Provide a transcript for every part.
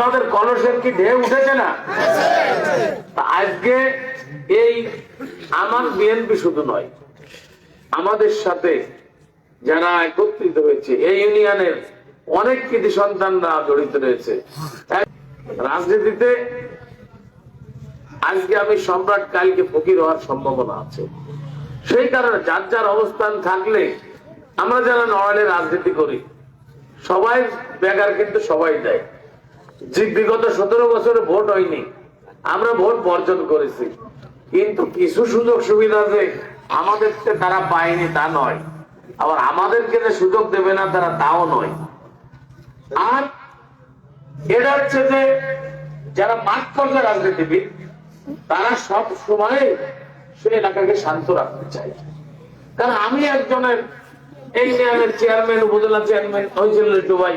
আপনাদের কলসের কি ঢেউ উঠেছে না? আজকে এই আমার বিএনপি শুধু নয়, আমাদের সাথে যারা একত্রিত হয়েছে, এই ইউনিয়নের অনেক কৃতি সন্তানরা জড়িত রয়েছে। রাজনীতিতে আজকে আমি সম্রাট কালকে ফকির হওয়ার সম্ভাবনা আছে। সেই কারণে যার যার অবস্থান থাকলে আমরা যারা নড়াইলে রাজনীতি করি, সবাই বেকার কিন্তু সবাই দেয়। যে বিগত সতেরো বছরে ভোট হয়নি, আমরা ভোট বর্জন করেছি। কিন্তু কিছু সুযোগ সুবিধা যে আমাদেরকে তারা পায়নি তা নয়। আবার আমাদেরকে যে সুযোগ দেবে না তারা তাও নয়। আর এটা হচ্ছে যে যারা মাঠ পর্যায়ে রাজনীতিবিদ, তারা সব সময় সে এলাকাকে শান্ত রাখতে চায়। কারণ আমি একজনের এই চেয়ারম্যান উপজেলা চেয়ারম্যান হয়েছিল ডুবাই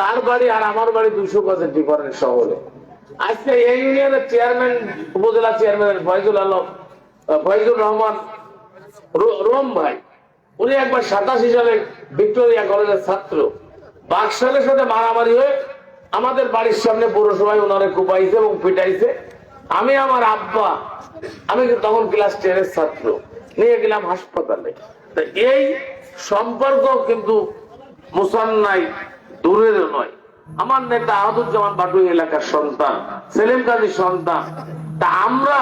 তার বাড়ি আর আমার বাড়ি দুশো গজের ডিফারেন্স শহরে আজকে এই ইউনিয়নের চেয়ারম্যান উপজেলা চেয়ারম্যান ফয়জুল আলম ফয়জুল রহমান রোম ভাই, উনি একবার সাতাশি সালে ভিক্টোরিয়া কলেজের ছাত্র। বাকশালের সাথে মারামারি হয়ে আমাদের বাড়ির সামনে পৌরসভায় ওনারে কুপাইছে এবং পিটাইছে। আমি আমার আব্বা, আমি তখন ক্লাস টেনের ছাত্র, নিয়ে গেলাম হাসপাতালে। এই সম্পর্ক কিন্তু মুসান্নাই দূরের নয়। আমার নেতা আহাদুজ্জামান বাটুই এলাকার সন্তান, সেলিম কাজীর সন্তান। তা আমরা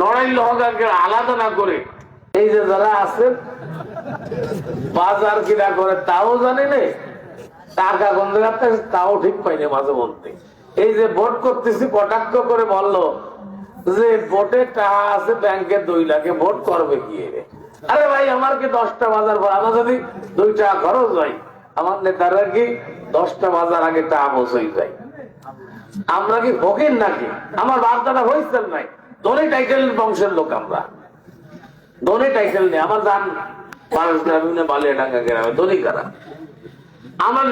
নড়াইল লহগাকে আলাদা না করে এই যে যারা আছেন বাজার কিনা করে তাও জানি নে টাকা জায়গা থেকে তাও ঠিক পাইনি মাঝে মধ্যে। এই যে ভোট করতেছি, কটাক্ষ করে বলল যে ভোটে টাকা আছে, ব্যাংকে দুই লাখে ভোট করবে কি? আরে ভাই, আমার কি দশটা বাজার আমার যদি দুই টাকা খরচ হয় আমার নেতারা কি দশটা বাজার আগে টাকা পৌঁছই যায়? আমরা কি ফকির নাকি? আমার বাপ দাদা হয়েছেন নাই। ধনী টাইটেল বংশের লোক আমরা। ধনী টাইটেল নেই। আমার দান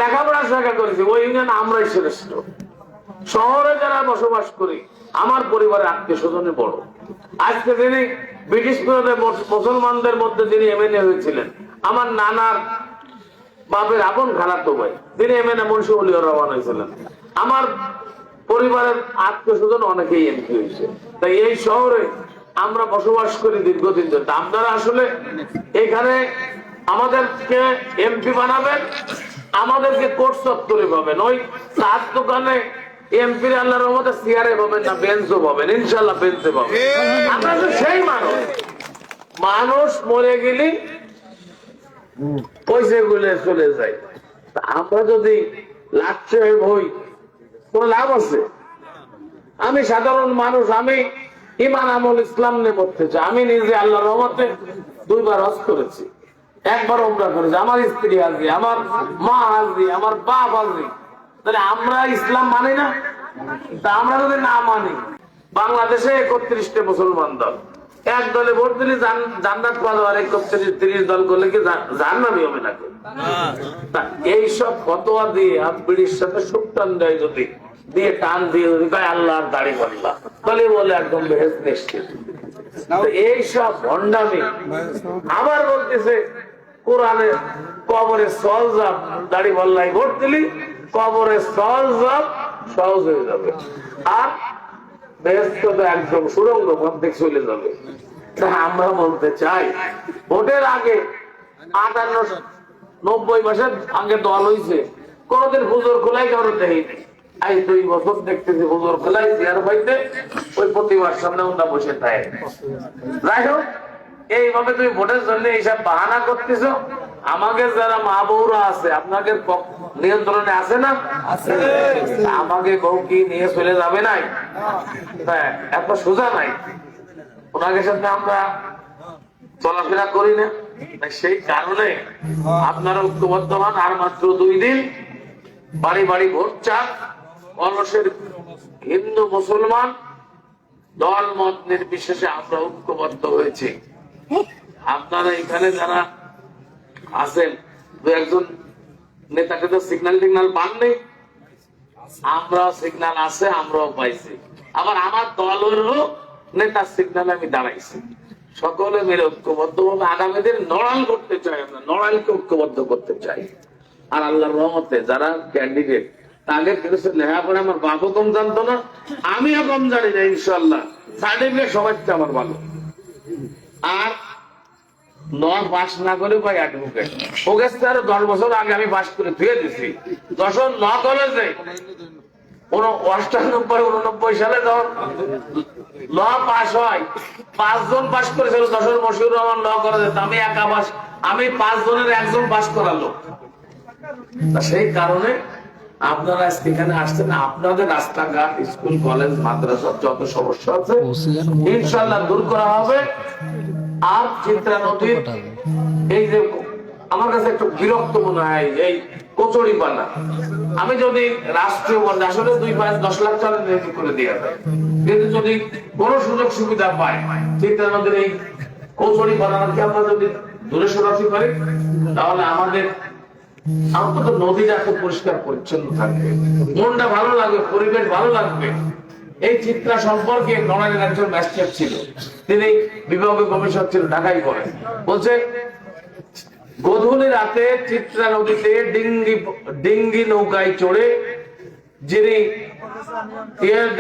লেখাপড়া করেছি, ওই আমরাই শ্রেষ্ঠ। শহরে যারা বসবাস করি, আমার আজকে যিনি ব্রিটিশ মুসলমানদের মধ্যে যিনি এমএনএ হয়েছিলেন, আমার নানার বাপের আপন খালাতো ভাই। তিনি এমএনএ মুন্সি উলিয়র রহমান হয়েছিলেন। আমার পরিবারের আত্মীয় স্বজন অনেকেই এমপি হয়েছে। তাই এই শহরে আমরা বসবাস করি দীর্ঘদিন ধরে। আপনারা আসলে এখানে আমাদেরকে এমপি বানাবেন আমাদেরকে কোর্ট চত্বরে পাবেন। ওই চার দোকানে এমপির আল্লাহর রহমতে সিয়ারে পাবেন না বেঞ্চও পাবেন ইনশাল্লাহ বেঞ্চে পাবেন। তো সেই মানুষ। মানুষ মরে গেলি পয়সা গুলে চলে যায়। আমরা যদি লাচ্ছ হই কোন লাভ আছে? আমি সাধারণ মানুষ, আমি ইমান আমল ইসলাম নিয়ে পড়তে চাই। আমি নিজে আল্লাহ রহমতে দুইবার হজ করেছি। একবার ওমরা করেছি। আমার স্ত্রী হাজি আমার মা হাজি আমার বাপ হাজি তাহলে আমরা ইসলাম মানি না? তা আমরা যদি না মানি, বাংলাদেশে একত্রিশটা মুসলমান দল। এক দলে ভোট দিলে জান- জান্নাত পাওয়া আর একত্রিশ তিরিশ দল করলে কি জান্নামি হবে নাকি? এইসব ফতোয়া দিয়ে আব্বিড়ির সাথে সুখ টান দেয় যদি, দিয়ে টান দিয়ে যদি কয় দাড়ি বলে একদম নিশ্চিত। এইসব ভণ্ডামি। আবার বলতেছে, কোরআনে কবরে সল জাপ দাড়ি পাল্লাই ভোট দিলি, কবরে সল জাপ সহজ হয়ে যাবে। আর একদম সুরঙ্গ মধ্যে চলে যাবে। তা আমরা বলতে চাই, ভোটের আগে আটান্ন, নব্বই মাসের আগে দল হয়েছে কোনদিন হুজুর খোলাই কারও দেয়নি। আজ দুই বছর দেখতেছি হুজুর খোলাই চেয়ার পাইতে ওই প্রতিবার সামনে ওটা বসে থাকে যাই হোক এইভাবে তুমি ভোটের জন্য এইসব বাহানা করতেছ? আমাকে যারা মা বউরা আছে আপনাকে নিয়ন্ত্রণে আছে না? আমাকে কি নিয়ে চলে যাবে নাই? হ্যাঁ এত সোজা নাই। ওনাকে সাথে আমরা চলাফেরা করি না। সেই কারণে আপনারা ঐক্যবদ্ধ হন আর মাত্র দুই দিন বাড়ি বাড়ি ভোট চান। অলসের হিন্দু মুসলমান দল মত নির্বিশেষে আমরা ঐক্যবদ্ধ হয়েছি। আপনারা এখানে যারা আছেন, দু একজন নেতাকে তো সিগন্যাল টিগনাল পাননি আমরা সিগন্যাল আছে, আমরাও পাইছি। আবার আমার দলেরও নেতার সিগন্যালে আমি দাঁড়াইছি। সকলে মিলে ঐক্যবদ্ধ ভাবে আগামী দিন নড়াল করতে চাই আমরা নড়াইলকে ঐক্যবদ্ধ করতে চাই। আর আল্লাহর রহমতে যারা ক্যান্ডিডেট আগে কিছু লেখা পড়ে আমার বাপও কম জানতো না, আমিও কম জানি না ইনশাল্লাহ সার্টিফিকেট সবাই আমার ভালো। আর নয় পাস না করে অ্যাডভোকেট ও গেছে আরও দশ বছর আগে আমি পাস করে ধুয়ে দিছি। যশোর ল কলেজে অষ্টানব্বই উননব্বই সালে ল পাস হয়, পাঁচজন পাস করেছিল মশিউর রহমান কলেজে আমি একা পাস আমি পাঁচ জনের একজন পাস করালো। সেই কারণে আপনারা এখানে আসছেন আপনাদের রাস্তাঘাট স্কুল কলেজ মাদ্রাসার যত সমস্যা আছে ইনশাল্লাহ দূর করা হবে। আর চিত্রা নদীর এই যে আমার কাছে একটু বিরক্ত মনে হয় এই কচুরি পানা আমি যদি রাষ্ট্রীয় বন্ধ আসলে দুই পাঁচ দশ লাখ টাকা রেডি করে দেওয়া যায়। কিন্তু যদি কোনো সুযোগ সুবিধা পায় চিত্রা নদীর এই কচুরি বানানোকে আমরা যদি দূরে সরাতে পারি তাহলে আমাদের অন্তত নদীটা পরিষ্কার, পরিচ্ছন্ন থাকবে মনটা ভালো লাগবে, পরিবেশ ভালো লাগবে। এই চিত্রা সম্পর্কে একজন ছিল। তিনি বিভাগীয় কমিশন ছিল বলছে, গধূলি রাতে চিত্রা নদীতে ডিঙ্গি ডিঙ্গি নৌকায় চড়ে যিনি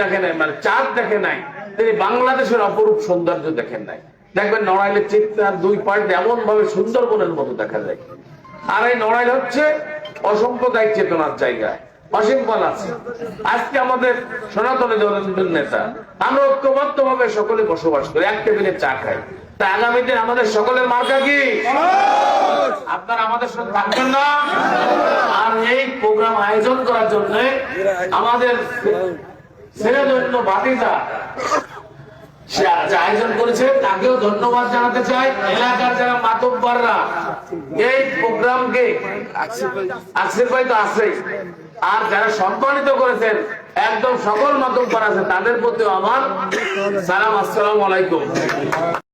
দেখে নাই মানে চাঁদ দেখে নাই, তিনি বাংলাদেশের অপরূপ সৌন্দর্য দেখেন নাই। দেখবেন নড়াইলের চিত্রার দুই পার্ট এমন ভাবে সুন্দরবনের মতো দেখা যায়। আর এই নড়াইল হচ্ছে অসম্প্রদায়িক চেতনার জায়গা। আমাদের আর এই প্রোগ্রাম আয়োজন করার জন্য আমাদের ছেলে আয়োজন করেছে, তাকেও ধন্যবাদ জানাতে চাই। এলাকার যারা মাতব্বররা এই প্রোগ্রামকে আশির ভাই তো আছেই। আর যারা সম্মানিত করেছেন, একদম সকল মাতব্বর আছে, তাদের প্রতি আমার সালাম, আসসালাম আলাইকুম।